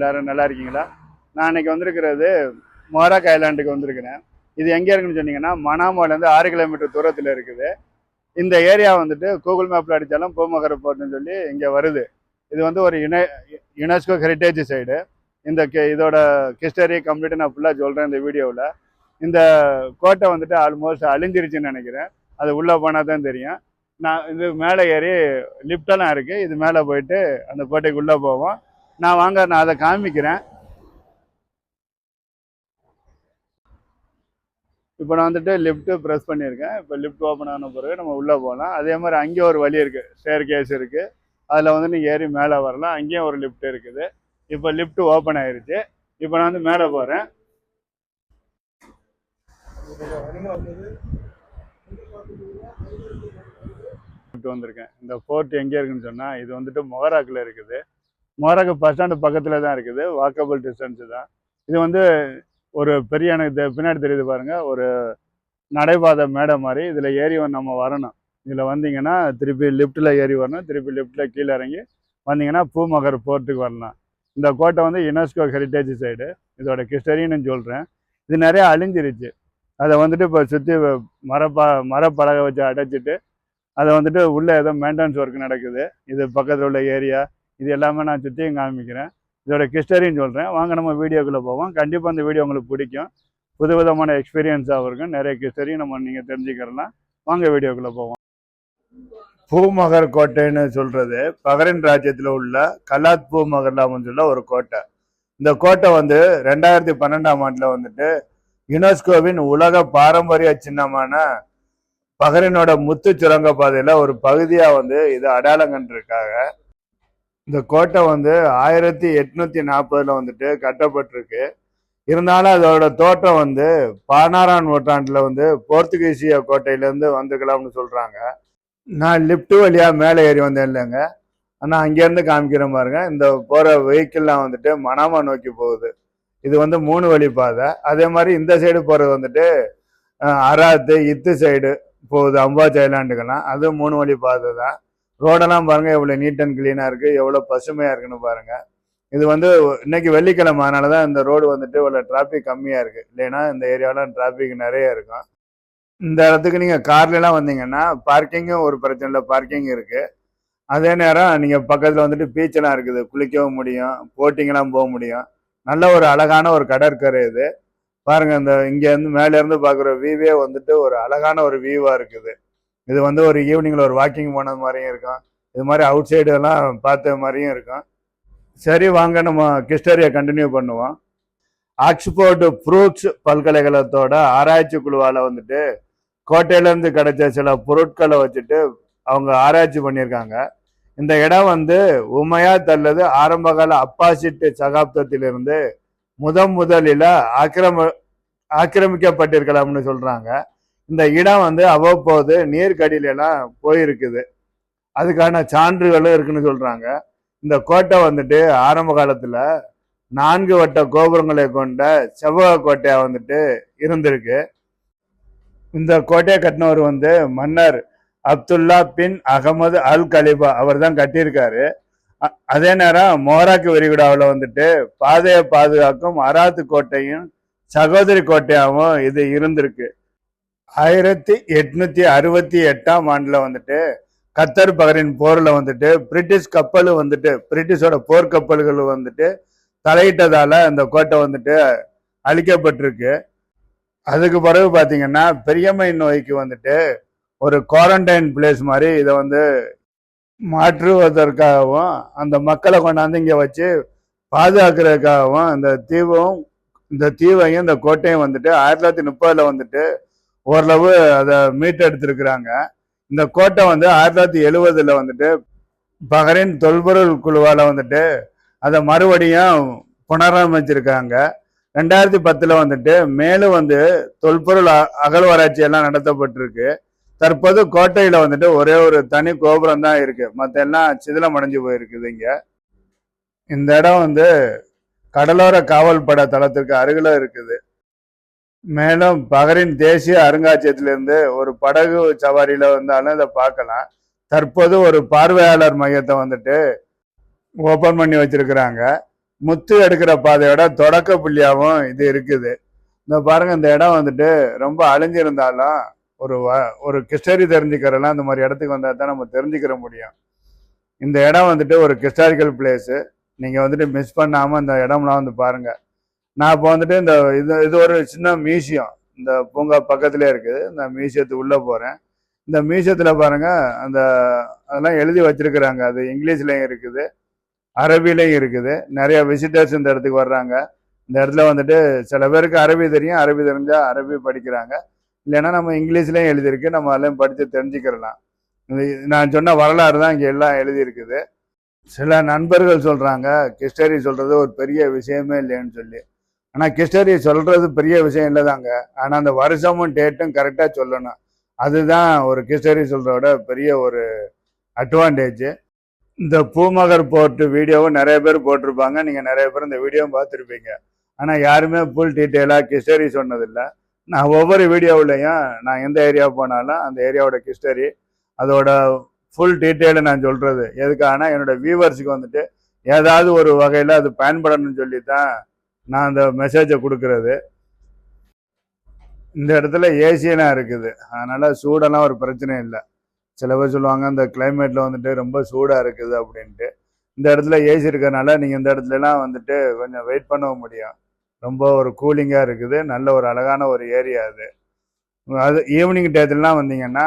எல்லாரும் நல்லா இருக்கீங்களா? நான் இன்னைக்கு வந்திருக்கிறது மொராக் ஐலாண்டுக்கு வந்திருக்கிறேன். இது எங்கே இருக்குன்னு சொன்னீங்கன்னா மனாமாலேருந்து ஆறு கிலோமீட்டர் தூரத்தில் இருக்குது. இந்த ஏரியா வந்துட்டு கூகுள் மேப்பில் அடித்தாலும் பூமகர போர்ட்னு சொல்லி இங்கே வருது. இது வந்து ஒரு யுனெ யுனெஸ்கோ ஹெரிட்டேஜ் சைடு. இந்த இதோட ஹிஸ்டரி கம்ப்ளீட்டு நான் ஃபுல்லாக சொல்கிறேன் இந்த வீடியோவில் இந்த கோட்டை வந்துட்டு ஆல்மோஸ்ட் அழிஞ்சிருச்சுன்னு நினைக்கிறேன். அது உள்ளே போனால் தான் தெரியும். நான் இது மேலே ஏறி லிஃப்டெல்லாம் இருக்குது இது மேலே போயிட்டு அந்த கோட்டைக்குள்ளே போவோம். நான் வாங்க நான் அதை காமிக்கிறேன். இப்போ நான் வந்துட்டு லிஃப்ட்டு ப்ரெஸ் பண்ணியிருக்கேன். இப்போ லிஃப்ட் ஓப்பன் ஆன பிறகு நம்ம உள்ளே போகலாம். அதே மாதிரி அங்கேயும் ஒரு வழி இருக்குது ஸ்டேர் கேஸ் இருக்குது அதில் வந்து நீங்கள் ஏறி மேலே வரலாம். அங்கேயும் ஒரு லிஃப்ட் இருக்குது. இப்போ லிஃப்ட் ஓப்பன் ஆயிருச்சு. இப்போ நான் வந்து மேலே போகிறேன். லிஃப்ட் வந்திருக்கேன். இந்த ஃபோர்ட் எங்கே இருக்குன்னு சொன்னால் இது வந்துட்டு மொஹராக்கில் இருக்குது. மோரக பஸ் ஸ்டாண்டு பக்கத்தில் தான் இருக்குது. வாக்கபிள் டிஸ்டன்ஸு தான். இது வந்து ஒரு பெரிய எனக்கு பின்னாடி தெரியுது பாருங்கள் ஒரு நடைபாதை மேடை மாதிரி இதில் ஏறி வந்து நம்ம வரணும். இதில் வந்தீங்கன்னா திருப்பி லிஃப்ட்டில் ஏறி வரணும். திருப்பி லிஃப்ட்டில் கீழே இறங்கி வந்தீங்கன்னா பூமகர் போர்ட்டுக்கு வரலாம் இந்த கோட்டை வந்து யுனெஸ்கோ ஹெரிட்டேஜ் சைடு இதோட கிஸ்டரின்னு சொல்கிறேன் இது நிறைய அழிஞ்சிருச்சு. அதை வந்துட்டு இப்போ சுற்றி மரப்பா மரப்பலகை வச்சு அடைச்சிட்டு அதை வந்துட்டு உள்ளே ஏதோ மெயின்டெனன்ஸ் ஒர்க் நடக்குது. இது பக்கத்தில் உள்ள ஏரியா இது எல்லாமே நான் சுற்றியும் காமிக்கிறேன். இதோட ஹிஸ்டரின்னு சொல்கிறேன் வாங்க நம்ம வீடியோக்குள்ளே போவோம். கண்டிப்பாக அந்த வீடியோ உங்களுக்கு பிடிக்கும். புது விதமான எக்ஸ்பீரியன்ஸாகவும் இருக்கும். நிறைய ஹிஸ்டரியும் நம்ம நீங்கள் தெரிஞ்சுக்கிறலாம். வாங்க வீடியோக்குள்ளே போவோம். பூமகர் கோட்டைன்னு சொல்கிறது பகரின் ராஜ்யத்தில் உள்ள கலாத் பூமகர்லாம்னு சொல்ல ஒரு கோட்டை. இந்த கோட்டை வந்து ரெண்டாயிரத்தி பன்னெண்டாம் ஆண்டில் வந்துட்டு யுனெஸ்கோவின் உலக பாரம்பரிய சின்னமான பகரினோட முத்து சுரங்க பாதையில் ஒரு பகுதியாக வந்து இது அடையாளம் கண்டிருக்காங்க. இந்த கோட்டை வந்து ஆயிரத்தி எட்நூத்தி நாற்பதுல வந்துட்டு கட்டப்பட்டிருக்கு. இருந்தாலும் அதோட தோற்றம் வந்து பதினாறாம் நூற்றாண்டுல வந்து போர்த்துகீசிய கோட்டையிலேருந்து வந்துக்கலாம்னு சொல்றாங்க. நான் லிஃப்ட் வழியா மேலே ஏறி வந்தேன் இல்லைங்க. ஆனால் அங்கேருந்து காமிக்கிறேன் பாருங்க இந்த போற வெஹிக்கிள்லாம் வந்துட்டு மனாமா நோக்கி போகுது. இது வந்து மூணு வழி பாதை. அதே மாதிரி இந்த சைடு போறது வந்துட்டு அராத்து இத்து சைடு போகுது அம்பா சைலாண்டுக்கெல்லாம் அது மூணு வழி பாதை தான். ரோடெல்லாம் பாருங்க எவ்வளோ நீட் அண்ட் க்ளீனாக இருக்கு எவ்வளோ பசுமையாக இருக்குன்னு பாருங்க. இது வந்து இன்னைக்கு வெள்ளிக்கிழமை அதனால தான் இந்த ரோடு வந்துட்டு இவ்வளோ டிராஃபிக் கம்மியாக இருக்கு. இல்லைன்னா இந்த ஏரியாவெலாம் டிராஃபிக் நிறைய இருக்கும். இந்த இடத்துக்கு நீங்கள் கார்லலாம் வந்தீங்கன்னா பார்க்கிங்கும் ஒரு பிரச்சனை இல்லை பார்க்கிங் இருக்கு. அதே நேரம் நீங்கள் பக்கத்தில் வந்துட்டு பீச்செல்லாம் இருக்குது குளிக்கவும் முடியும் போட்டிங்கெல்லாம் போக முடியும். நல்ல ஒரு அழகான ஒரு கடற்கரை இது. பாருங்க இந்த இங்கேருந்து இருந்து பார்க்குற இருந்து வியூவே வந்துட்டு ஒரு அழகான ஒரு வியூவா இருக்குது. இது வந்து ஒரு ஈவினிங்கில் ஒரு வாக்கிங் போனது மாதிரியும் இருக்கும். இது மாதிரி அவுட் சைடு எல்லாம் பார்த்த மாதிரியும் இருக்கும். சரி வாங்க நம்ம கிஸ்டரியை கண்டினியூ பண்ணுவோம். ஆக்ஸ்போர்டு ஃப்ரூட்ஸ் பல்கலைக்கழகத்தோட ஆராய்ச்சி குழுவால் வந்துட்டு கோட்டையிலேருந்து கிடைச்ச சில பொருட்களை வச்சுட்டு அவங்க ஆராய்ச்சி பண்ணியிருக்காங்க. இந்த இடம் வந்து உமையா தல்லது ஆரம்பகால அப்பாசிட்டு சகாப்தத்திலிருந்து முதன் முதலில் ஆக்கிரம ஆக்கிரமிக்கப்பட்டிருக்கலாம்னு சொல்கிறாங்க இந்த இடம் வந்து அவ்வப்போது நீர்க்கடியில எல்லாம் போயிருக்குது. அதுக்கான சான்றுகளும் இருக்குன்னு சொல்றாங்க. இந்த கோட்டை வந்துட்டு ஆரம்ப காலத்துல நான்கு வட்ட கோபுரங்களை கொண்ட செவ்வக கோட்டையா வந்துட்டு இருந்திருக்கு. இந்த கோட்டையை கட்டினவர் வந்து மன்னர் Abdullah bin Ahmed Al Khalifa அவர் தான் கட்டியிருக்காரு. அ- அதே நேரம் மோராக்கு விரிகுடாவில் வந்துட்டு பாதையை பாதுகாக்கும் அராத்து கோட்டையும் சகோதரி கோட்டையாகவும் இது இருந்திருக்கு. ஆயிரத்தி எட்நூத்தி அறுபத்தி எட்டாம் ஆண்டுல வந்துட்டு கத்தர் பகரின் போர்ல வந்துட்டு பிரிட்டிஷ் கப்பல் வந்துட்டு பிரிட்டிஷோட போர்க்கப்பல்களும் வந்துட்டு தலையிட்டதால அந்த கோட்டை வந்துட்டு அழிக்கப்பட்டிருக்கு. அதுக்கு பிறகு பாத்தீங்கன்னா பெரியம்மை நோய்க்கு வந்துட்டு ஒரு குவாரண்டைன் பிளேஸ் மாதிரி இதை வந்து மாற்றுவதற்காகவும் அந்த மக்களை கொண்டாந்து இங்கே வச்சு பாதுகாக்கிறதுக்காகவும் இந்த தீவும் இந்த தீவையும் இந்த கோட்டையும் வந்துட்டு ஆயிரத்தி தொள்ளாயிரத்தி முப்பதுல வந்துட்டு ஓரளவு அதை மீட்டெடுத்திருக்கிறாங்க. இந்த கோட்டை வந்து ஆயிரத்தி தொள்ளாயிரத்தி எழுவதுல வந்துட்டு பஹ்ரைன் தொல்பொருள் குழுவால் வந்துட்டு அதை மறுபடியும் புனரமைச்சிருக்காங்க. ரெண்டாயிரத்தி பத்தில் வந்துட்டு மேலும் வந்து தொல்பொருள் அ- அகழ்வாராய்ச்சி எல்லாம் நடத்தப்பட்டிருக்கு. தற்போது கோட்டையில் வந்துட்டு ஒரே ஒரு தனி கோபுரம் தான் இருக்குது மற்ற எல்லாம் சிதிலம் அடைஞ்சு போயிருக்குது இங்கே. இந்த இடம் வந்து கடலோர காவல் பட தளத்திற்கு அருகில் இருக்குது. மேலும் பகரின் தேசிய அருங்காட்சியகத்திலிருந்து ஒரு படகு சவாரியில வந்தாலும் இதை பார்க்கலாம். தற்போது ஒரு பார்வையாளர் மையத்தை வந்துட்டு ஓபன் பண்ணி வச்சிருக்கிறாங்க. முத்து எடுக்கிற பாதையோட தொடக்க புள்ளியாகவும் இது இருக்குது. இந்த பாருங்க இந்த இடம் வந்துட்டு ரொம்ப அழிஞ்சிருந்தாலும் ஒரு வ- ஒரு கிஸ்டரி தெரிஞ்சுக்கிறலாம் இந்த மாதிரி இடத்துக்கு வந்தால் தான் நம்ம தெரிஞ்சுக்கிற முடியும். இந்த இடம் வந்துட்டு ஒரு ஹிஸ்டாரிக்கல் பிளேஸு நீங்கள் வந்துட்டு மிஸ் பண்ணாமல் இந்த இடம்லாம் வந்து பாருங்கள் நான் இப்போ வந்துட்டு இந்த இது இது ஒரு சின்ன மியூசியம். இந்த பூங்கா பக்கத்துலேயே இருக்குது. இந்த மியூசியத்துக்கு உள்ளே போகிறேன் இந்த மியூசியத்தில் பாருங்க அந்த அதெல்லாம் எழுதி வச்சுருக்குறாங்க. அது இங்கிலீஷ்லேயும் இருக்குது அரபிலையும் இருக்குது. நிறைய விசிட்டர்ஸ் இந்த இடத்துக்கு வர்றாங்க. இந்த இடத்துல வந்துட்டு சில பேருக்கு அரபி தெரியும். அரபி தெரிஞ்சால் அரபி படிக்கிறாங்க. இல்லைன்னா நம்ம இங்கிலீஷ்லேயும் எழுதியிருக்கு. நம்ம அதெல்லாம் படித்து தெரிஞ்சுக்கிறலாம். நான் சொன்ன வரலாறு தான் இங்கே எல்லாம் எழுதியிருக்குது. சில நண்பர்கள் சொல்கிறாங்க கிஸ்டரி சொல்கிறது ஒரு பெரிய விஷயமே இல்லைன்னு சொல்லி. ஆனால் கிஸ்டரி சொல்கிறது பெரிய விஷயம் இல்லை தாங்க ஆனால் அந்த வருஷமும் டேட்டும் கரெக்டாக சொல்லணும். அதுதான் ஒரு கிஸ்டரி சொல்கிறோட பெரிய ஒரு அட்வான்டேஜ் இந்த பூமகர் போர்ட் வீடியோவும் நிறைய பேர் போட்டிருப்பாங்க. நீங்கள் நிறைய பேர் இந்த வீடியோவும் பார்த்துருப்பீங்க. ஆனால் யாருமே ஃபுல் டீட்டெயிலாக கிஸ்டரி சொன்னதில்லை. நான் ஒவ்வொரு வீடியோவிலையும் நான் எந்த ஏரியா போனாலும் அந்த ஏரியாவோட கிஸ்டரி அதோட ஃபுல் டீட்டெயிலை நான் சொல்கிறது எதுக்கான என்னோட வியூவர்ஸுக்கு வந்துட்டு ஏதாவது ஒரு வகையில் அது பயன்படணும்னு சொல்லி தான் நான் அந்த மெசேஜை கொடுக்கறது. இந்த இடத்துல ஏசியெல்லாம் இருக்குது. அதனால் சூடெல்லாம் ஒரு பிரச்சனை இல்லை. சில பேர் சொல்லுவாங்க இந்த கிளைமேட்டில் வந்துட்டு ரொம்ப சூடாக இருக்குது அப்படின்ட்டு. இந்த இடத்துல ஏசி இருக்கிறனால நீங்கள் இந்த இடத்துலலாம் வந்துட்டு கொஞ்சம் வெயிட் பண்ண முடியும். ரொம்ப ஒரு கூலிங்காக இருக்குது. நல்ல ஒரு அழகான ஒரு ஏரியா அது. அது ஈவினிங் டயத்துலலாம் வந்தீங்கன்னா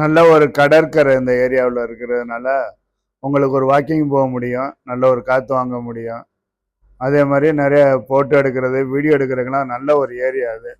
நல்ல ஒரு கடற்கரை இந்த ஏரியாவில் இருக்கிறதுனால உங்களுக்கு ஒரு வாக்கிங் போக முடியும். நல்ல ஒரு காற்று வாங்க முடியும். அதே மாதிரி நிறைய ஃபோட்டோ எடுக்கிறது வீடியோ எடுக்கிறதுக்கெல்லாம் நல்ல ஒரு ஏரியா அது.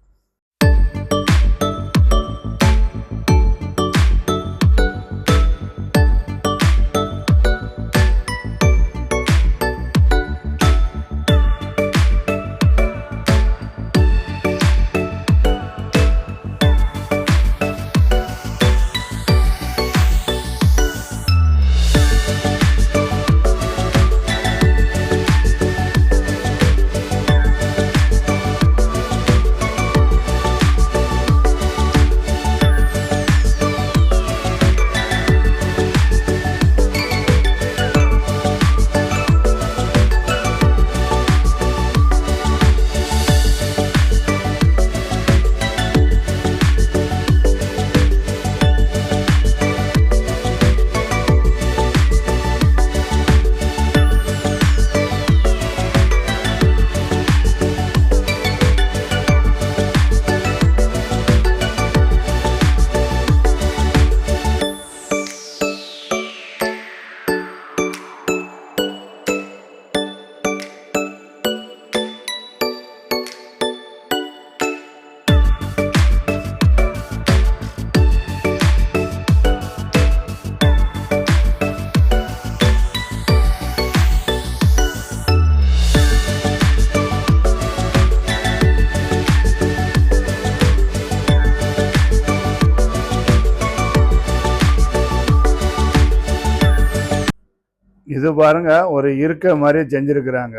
இது பாருங்க ஒரு இருக்க மாதிரி செஞ்சிருக்கிறாங்க.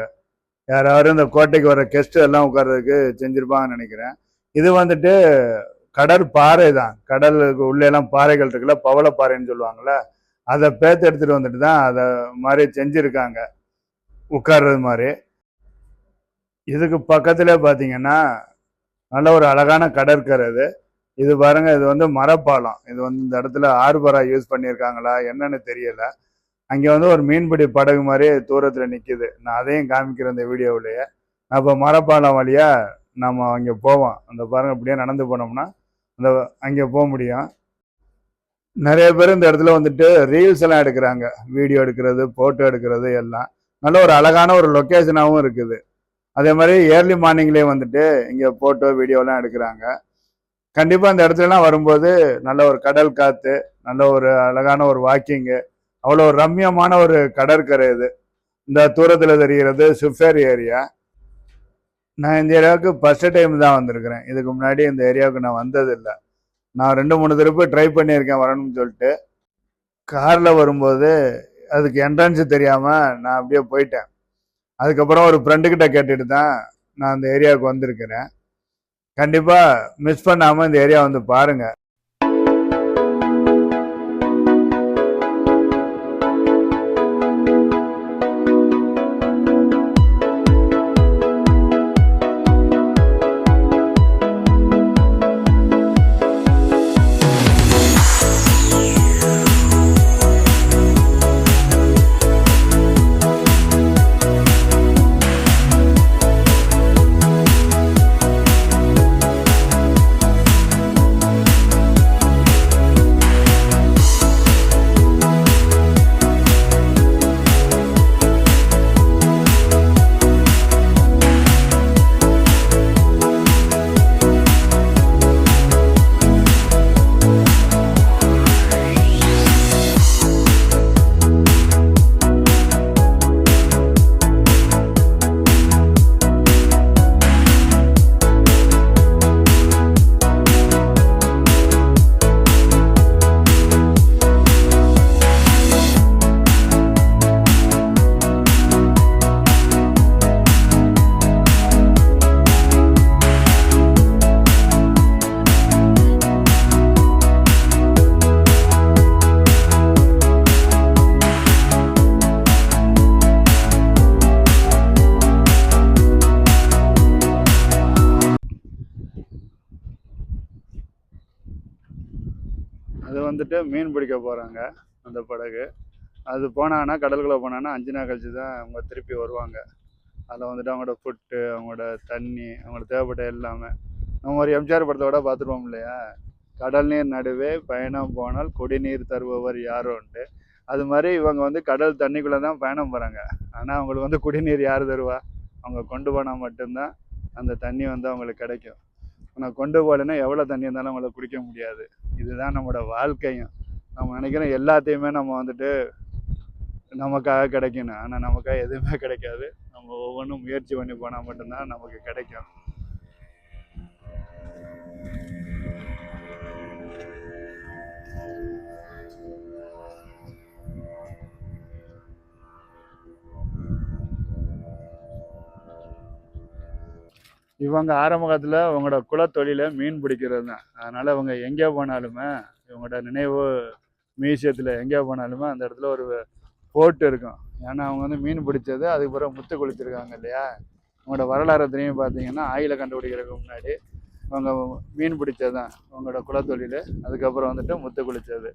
யாராவது இந்த கோட்டைக்கு வர கெஸ்ட் எல்லாம் உட்கார்றதுக்கு செஞ்சிருப்பாங்கன்னு நினைக்கிறேன். இது வந்துட்டு கடற்பாறை தான். கடலுக்கு உள்ளெல்லாம் பாறைகள் இருக்குல்ல பவளப்பாறைன்னு சொல்லுவாங்கள அதை பேத்து எடுத்துட்டு வந்துட்டு தான் அதை மாதிரி செஞ்சிருக்காங்க. உட்கார்றது மாதிரி. இதுக்கு பக்கத்துல பார்த்தீங்கன்னா நல்ல ஒரு அழகான கடற்கரை இது. இது பாருங்க இது வந்து மரப்பாலம். இது வந்து இந்த இடத்துல ஆர்பரா யூஸ் பண்ணியிருக்காங்களா என்னன்னு தெரியலை. அங்கே வந்து ஒரு மீன்பிடி படகு மாதிரி தூரத்தில் நிற்கிது நான் அதையும் காமிக்கிறேன் இந்த வீடியோவிலேயே. அப்போ மரப்பாலம் வழியாக நம்ம அங்கே போவோம். அந்த பாருங்கள் அப்படியே நடந்து போனோம்னா அந்த அங்கே போக முடியும். நிறைய பேர் இந்த இடத்துல வந்துட்டு ரீல்ஸ் எல்லாம் எடுக்கிறாங்க. வீடியோ எடுக்கிறது ஃபோட்டோ எடுக்கிறது எல்லாம். நல்ல ஒரு அழகான ஒரு லொக்கேஷனாகவும் இருக்குது. அதே மாதிரி ஏர்லி மார்னிங்லேயே வந்துட்டு இங்கே ஃபோட்டோ வீடியோலாம் எடுக்கிறாங்க. கண்டிப்பாக அந்த இடத்துலலாம் வரும்போது நல்ல ஒரு கடல் காற்று நல்ல ஒரு அழகான ஒரு வாக்கிங்கு அவ்வளோ ரம்யமான ரம்மியமான ஒரு கடற்கரை இது. இந்த தூரத்தில் தெரிகிறது சுஃபேர் ஏரியா. நான் இந்த ஏரியாவுக்கு ஃபஸ்ட்டு டைம் தான் வந்திருக்கிறேன். இதுக்கு முன்னாடி இந்த ஏரியாவுக்கு நான் வந்ததில்லை. நான் ரெண்டு மூணு திருப்பு ட்ரை பண்ணியிருக்கேன் வரணும்னு சொல்லிட்டு. காரில் வரும்போது அதுக்கு என்ட்ரன்ஸ் தெரியாமல் நான் அப்படியே போயிட்டேன். அதுக்கப்புறம் ஒரு ஃப்ரெண்டுக்கிட்ட கேட்டுட்டு தான் நான் அந்த ஏரியாவுக்கு வந்திருக்கிறேன். கண்டிப்பாக மிஸ் பண்ணாமல் இந்த ஏரியா வந்து பாருங்கள் போயிட்டு மீன் பிடிக்க போகிறாங்க அந்த படகு. அது போனாங்கன்னா கடலுக்குள்ளே போனாங்கன்னா அஞ்சு நாள் கழிச்சு தான் அவங்க திருப்பி வருவாங்க. அதில் வந்துட்டு அவங்களோட ஃபுட்டு அவங்களோட தண்ணி அவங்களுக்கு தேவைப்பட்ட எல்லாமே. நம்ம ஒரு எம்ஜிஆர் படத்தோட பார்த்துருவோம் இல்லையா? கடல் நீர் நடுவே பயணம் போனால் குடிநீர் தருபவர் யாரோன்ட்டு. அது மாதிரி இவங்க வந்து கடல் தண்ணிக்குள்ளே தான் பயணம் போகிறாங்க ஆனால் அவங்களுக்கு வந்து குடிநீர் யார் தருவா? அவங்க கொண்டு போனால் மட்டும்தான் அந்த தண்ணி வந்து அவங்களுக்கு கிடைக்கும். ஆனால் கொண்டு போகலைன்னா எவ்வளோ தண்ணி இருந்தாலும் அவங்கள குடிக்க முடியாது. இதுதான் நம்மளோட வாழ்க்கையும். நம்ம நினைக்கிறோம் எல்லாத்தையுமே நம்ம வந்துட்டு நமக்காக கிடைக்கணும். ஆனால் நமக்காக எதுவுமே கிடைக்காது. நம்ம ஒவ்வொன்றும் முயற்சி பண்ணி போனால் மட்டும்தான் நமக்கு கிடைக்கும். இவங்க ஆரம்ப காலத்தில் இவங்களோட குலத்தொழில மீன் பிடிக்கிறது தான் அதனால் இவங்க எங்கே போனாலுமே இவங்களோட நினைவு மியூசியத்தில் எங்கே போனாலுமே அந்த இடத்துல ஒரு போட்டு இருக்கும். ஏன்னா அவங்க வந்து மீன் பிடிச்சது அதுக்கு பிறகு முத்து குளிச்சிருக்காங்க இல்லையா? அவங்களோட வரலாறு திரும்பி பார்த்தீங்கன்னா ஆயில கண்டுபிடிக்கிறதுக்கு முன்னாடி அவங்க மீன் பிடிச்சது தான் அவங்களோட குலத்தொழில். அதுக்கப்புறம் வந்துட்டு முத்து குளிச்சது.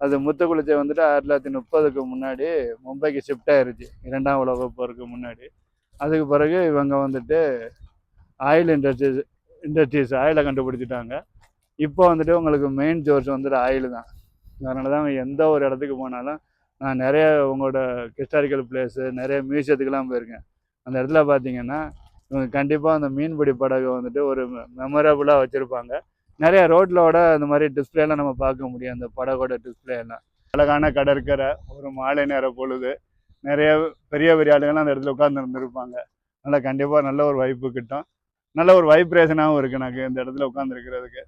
அது முத்து குளிச்ச வந்துட்டு ஆயிரத்தி தொள்ளாயிரத்தி முப்பதுக்கு முன்னாடி மும்பைக்கு ஷிஃப்ட் ஆயிருச்சு. இரண்டாம் உலக போருக்கு முன்னாடி. அதுக்கு பிறகு இவங்க வந்துட்டு ஆயில் இண்டஸ்ட்ரீஸ் இண்டஸ்ட்ரீஸ் ஆயிலை கண்டுபிடிச்சிட்டாங்க. இப்போ வந்துட்டு உங்களுக்கு மெயின் சோர்ஸ் வந்துட்டு ஆயில் தான். அதனால தான் எந்த ஒரு இடத்துக்கு போனாலும் நான் நிறைய உங்களோட ஹிஸ்டாரிக்கல் பிளேஸு நிறைய மியூசியத்துக்கெலாம் போயிருக்கேன். அந்த இடத்துல பார்த்தீங்கன்னா இவங்க கண்டிப்பாக அந்த மீன்பிடி படகு வந்துட்டு ஒரு மெமரபுளாக வச்சுருப்பாங்க. நிறைய ரோட்டிலோட அந்த மாதிரி டிஸ்பிளேலாம் நம்ம பார்க்க முடியும். அந்த படகோட டிஸ்பிளே எல்லாம். அழகான கடற்கரை ஒரு மாலை நேர பொழுது நிறைய பெரிய பெரிய ஆளுங்கள்லாம் அந்த இடத்துல உட்கார்ந்து இருந்திருப்பாங்க. அதனால் கண்டிப்பாக நல்ல ஒரு வாய்ப்பு கிட்டும். நல்ல ஒரு வைப்ரேஷனாகவும் இருக்குது எனக்கு இந்த இடத்துல உட்காந்துருக்கிறதுக்கு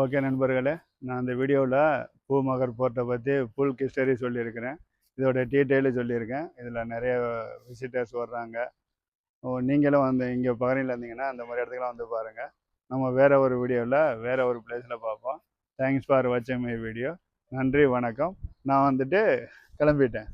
ஓகே நண்பர்களே நான் அந்த வீடியோவில் பூமகர் போர்ட்டை பற்றி ஃபுல் ஹிஸ்டரி சொல்லியிருக்கிறேன். இதோட டீட்டெயிலு சொல்லியிருக்கேன். இதில் நிறைய விசிட்டர்ஸ் வர்றாங்க. ஓ நீங்களும் வந்து இங்கே பகனியில் இருந்தீங்கன்னா அந்த மாதிரி இடத்துக்குலாம் வந்து பாருங்கள் நம்ம வேறு ஒரு வீடியோவில் வேற ஒரு பிளேஸில் பார்ப்போம். தேங்க்ஸ் ஃபார் வாட்சிங் மை வீடியோ நன்றி வணக்கம். நான் வந்துட்டு கிளம்பிட்டேன்.